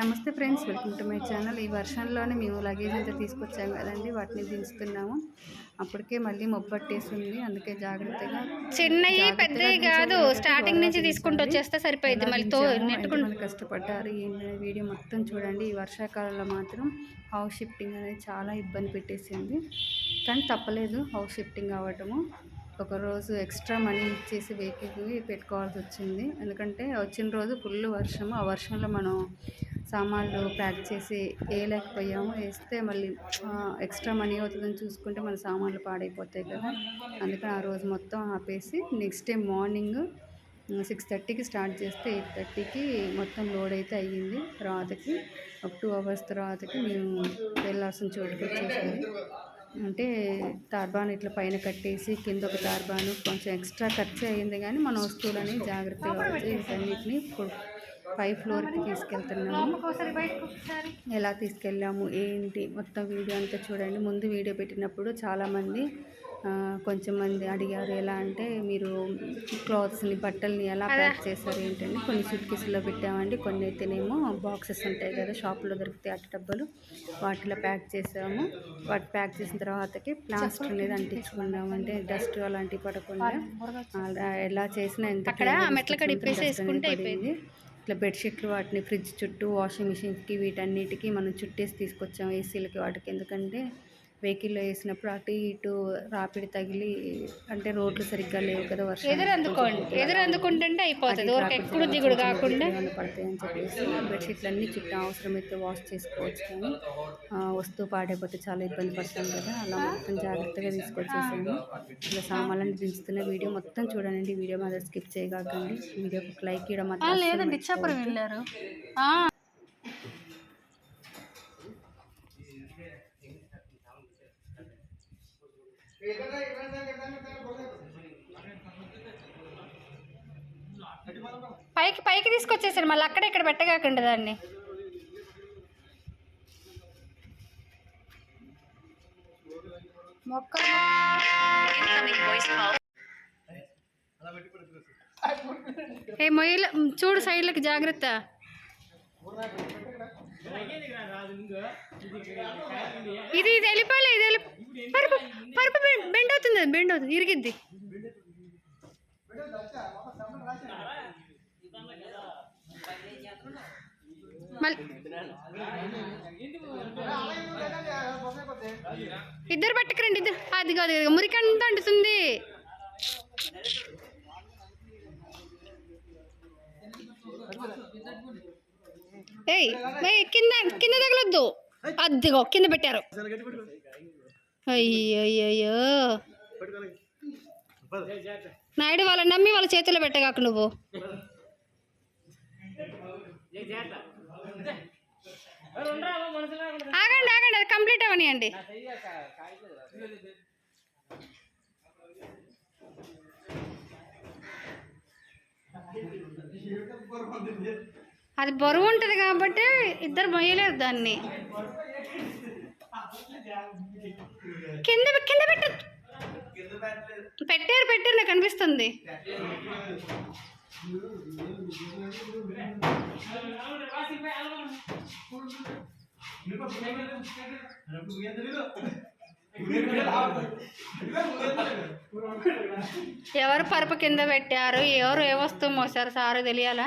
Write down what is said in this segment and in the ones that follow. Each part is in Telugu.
నమస్తే friends welcome to my channel. ఈ వర్షంలోనే మేము లగేజ్ అంతా తీసుకొచ్చాం కదండి వాటిని దించుతున్నాము. అప్పటికే మళ్ళీ మొబ్బట్టేసింది అందుకే జాగ్రత్తగా చిన్నవి పెద్దవి కాదు. స్టార్టింగ్ నుంచి తీసుకుంటూ. వచ్చేస్తే సరిపోయింది మళ్ళీ నెట్టుకుంటూ కష్టపడ్డారు ఏంటనే వీడియో మొత్తం చూడండి. ఈ వర్షాకాలంలో మాత్రం హౌస్ షిఫ్టింగ్ అనేది చాలా ఇబ్బంది పెట్టేసింది. కానీ తప్పలేదు హౌస్ షిఫ్టింగ్ అవ్వటము. ఒక రోజు ఎక్స్ట్రా మనీ ఇచ్చేసి వెహికల్కి పెట్టుకోవాల్సి వచ్చింది. ఎందుకంటే వచ్చిన రోజు ఫుల్ వర్షము. ఆ వర్షంలో మనం సామాన్లు ప్యాక్ చేసి వేయలేకపోయాము. వేస్తే మళ్ళీ ఎక్స్ట్రా మనీ అవుతుందని చూసుకుంటే మన సామాన్లు పాడైపోతాయి కదా. అందుకని ఆ రోజు మొత్తం ఆపేసి నెక్స్ట్ డే మార్నింగ్ సిక్స్ థర్టీకి స్టార్ట్ చేస్తే ఎయిట్ థర్టీకి మొత్తం లోడ్ అయితే అయ్యింది. తర్వాతకి ఒక టూ అవర్స్ తర్వాతకి మేము వెళ్ళాల్సిన చోటుకి వచ్చేసింది అంటే తార్బాన్ ఇట్లా పైన కట్టేసి కింద ఒక తార్బాను కొంచెం ఎక్స్ట్రా ఖర్చు అయ్యింది కానీ మన వస్తువులని జాగ్రత్తగా వచ్చి వీటన్నిటిని పై ఫ్లోర్కి తీసుకెళ్తున్నాము. ఎలా తీసుకెళ్ళాము ఏంటి మొత్తం వీడియో అంతా చూడండి. ముందు వీడియో పెట్టినప్పుడు చాలామంది కొంచెం మంది అడిగారు ఎలా అంటే మీరు క్లాత్స్ని బట్టల్ని ఎలా ప్యాక్ చేస్తారు ఏంటండి కొన్ని సూట్ పెట్టామండి. కొన్ని అయితేనేమో బాక్సెస్ ఉంటాయి కదా షాప్లో దొరుకుతాయి అట్ట డబ్బాలు వాటిలో ప్యాక్ చేసాము. వాటి ప్యాక్ చేసిన తర్వాతకి ప్లాస్టర్ అనేది అంటించుకున్నాము అంటే డస్ట్ అలాంటివి పడకుండా ఎలా చేసినా ఎంత అక్కడ ఇట్లా బెడ్షీట్లు వాటిని ఫ్రిడ్జ్ చుట్టూ వాషింగ్ మిషన్కి వీటన్నిటికీ మనం చుట్టేసి తీసుకొచ్చాం ఏసీలకి వాటికి. ఎందుకంటే వెహికల్లో వేసినప్పుడు అటు ఇటు రాపిడి తగిలి అంటే రోడ్లు సరిగ్గా లేవు కదా వర్షం ఎదురు అందుకోండి ఎదురు అందుకుంటుంటే అయిపోతుంది ఊరికి ఎప్పుడు దిగుడు కాకుండా. పడతాయని చెప్పేసి బెడ్షీట్లు అన్నీ చుట్టూ అవసరమైతే వాష్ చేసుకోవచ్చు కానీ వస్తువు పాడైపోతే చాలా ఇబ్బంది పడతాం కదా. అలా మొత్తం జాగ్రత్తగా తీసుకొచ్చేసాము. ఇలా సామాన్లను దించుతున్న వీడియో మొత్తం చూడండి. వీడియో మాత్రం స్కిప్ చేయకండి వీడియోకి ఒక లైక్ ఇవ్వడం లేదండి ఇచ్చాపురం వెళ్ళారు. పైకి పైకి తీసుకొచ్చేసారు మళ్ళీ అక్కడ ఇక్కడ పెట్టగాకండి దాన్ని. మొక్క. ఏ మొయ్యల చూడు సైడ్లకి జాగ్రత్త. ఇది ఇది వెళ్ళిపోలే ఇది వెళ్ళిపో పరుపు పరుపు బెండ్ అవుతుంది అది బెండ్ అవుతుంది ఇరిగిద్ది ఇద్దరు పట్టుకురండి ఇద్దరు. అది కాదు ఇది అంటుతుంది. ఏయ్ ఏయ్, కింద కింద తగలొద్దు. అద్దిగో కింద పెట్టారు. అయ్యో నాయుడు వాళ్ళని నమ్మి వాళ్ళ చేతిలో పెట్టగాక నువ్వు. ఆగండి ఆగండి అది కంప్లీట్ అవనియండి. అది బరువు ఉంటుంది కాబట్టి ఇద్దరు మొయ్యలేరు దాన్ని. కింద కింద పెట్ట. పెట్టారు పెట్టారు నాకు అనిపిస్తుంది ఎవరు పరుపు కింద పెట్టారు? ఎవరు ఏ వస్తువు మోసారు? సారు తెలియాలా?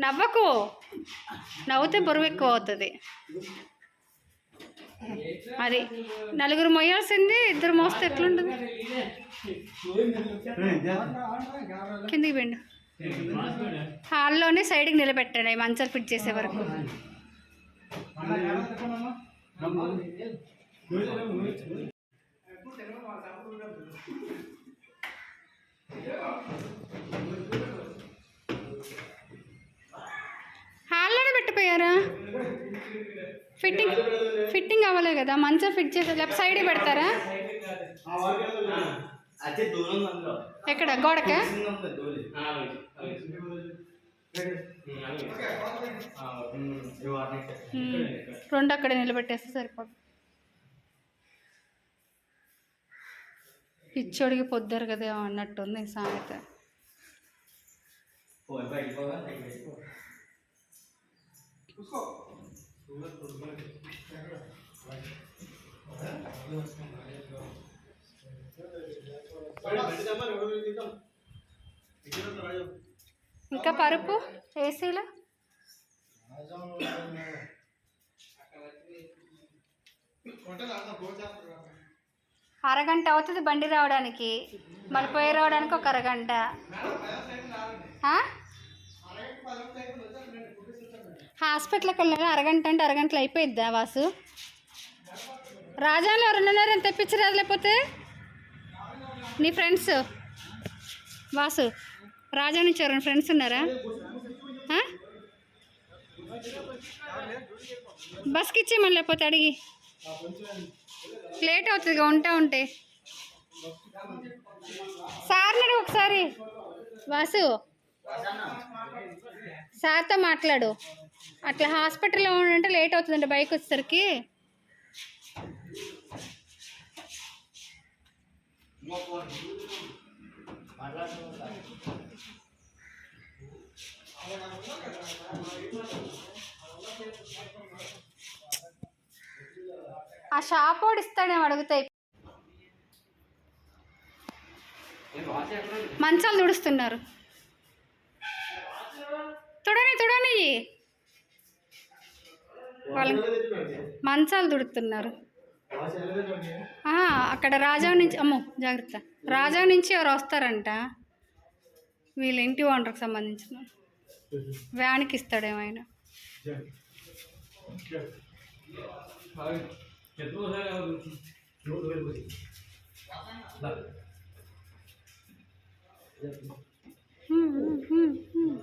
నవ్వకు. నవ్వుతే బరువు ఎక్కువ అవుతుంది. అది నలుగురు మొయ్యాల్సింది ఇద్దరు మోస్తే ఎట్లుంటుంది? కిందికి పిండు హాల్లోనే సైడ్కి నిలబెట్టండి మంచాలు ఫిట్ చేసే వరకు హాల్లోనే పెట్టిపోయారా ఫిట్టింగ్ ఫిట్టింగ్ అవ్వలేదు కదా మంచిగా ఫిట్ చేసి లెఫ్ట్ సైడ్ పెడతారా? ఎక్కడ గోడక? రెండు అక్కడ నిలబెట్టేస్తే సరిపోదు. పిచ్చోడికి పొద్దారు కదా అన్నట్టుంది సామెత. పోయి బయటికి ఇంకా పరుపు ఏసీలో? అరగంట అవుతుంది బండి రావడానికి. మళ్ళీ పోయి రావడానికి ఒక అరగంట. హాస్పిటల్కి వెళ్ళాలి అరగంట అంటే అరగంటలో అయిపోయిద్దా వాసు? రాజాలో రెండున్నర ఎంత తెప్పించరాదు లేకపోతే? నీ ఫ్రెండ్స్? వాసు రాజా నుంచి ఎవరైనా ఫ్రెండ్స్ ఉన్నారా? బస్కి ఇచ్చేయమని లేకపోతే అడిగి. లేట్ అవుతుందిగా ఉంటా ఉంటే. సార్ ఒకసారి. వాసు సార్తో మాట్లాడు. అట్లా హాస్పిటల్లో ఉండంటే లేట్ అవుతుందండి బైక్ వచ్చేసరికి. ఆ షాప్ వాడు ఇస్తాడేమో అడుగుతాయి మంచాలు తుడుస్తున్నారు. వాళ్ళు మంచాలు తుడుతున్నారు. ఆహా, అక్కడ రాజా నుంచి అమ్మో జాగ్రత్త. రాజా నుంచి ఎవరు వస్తారంట? వీళ్ళ ఇంటి ఓనర్కి సంబంధించిన. వ్యాన్కి ఇస్తాడేమో ఆయన హ్మ్, హ్మ్, హ్మ్, హ్మ్.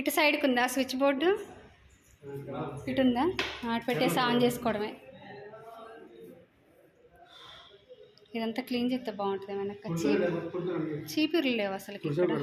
ఇటు సైడ్కి ఉందా స్విచ్ బోర్డు? ఇటు ఉందా ఆట పెట్టేసి ఆన్ చేసుకోవడమే. ఇదంతా క్లీన్ చేస్తే బాగుంటుంది వెనక చీపు చీపుర్లు లేవు అసలు ఇక్కడ.